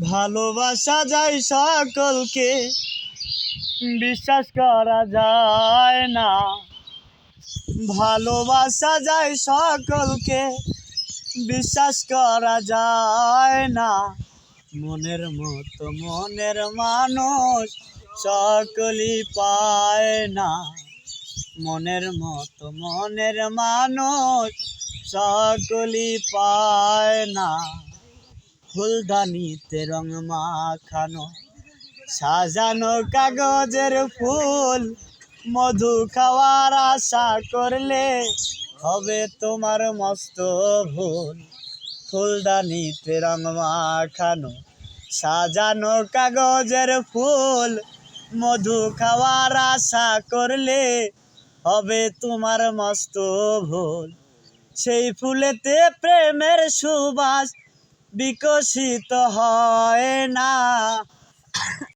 ভালোবাসা যায় সকলকে। বিশ্বাস করা যায় না। ভালোবাসা যায় সকলকে। বিশ্বাস করা যায় না। মনের মতো মনের মানুষ সকলই পায় না। মনের মতো মনের মানুষ সকলই পায় না। ফুলদানিতে রং মাখানো, সাজানো কাগজের ফুল। মধু খাওয়ার আশা করলে হবে তোমার মস্ত ভুল। ফুলদানিতে রং মাখানো, সাজানো কাগজের ফুল। মধু খাওয়ার আশা করলে হবে তোমার মস্ত ভুল। সেই ফুলেতে প্রেমের সুবাস বিকশিত হয় না।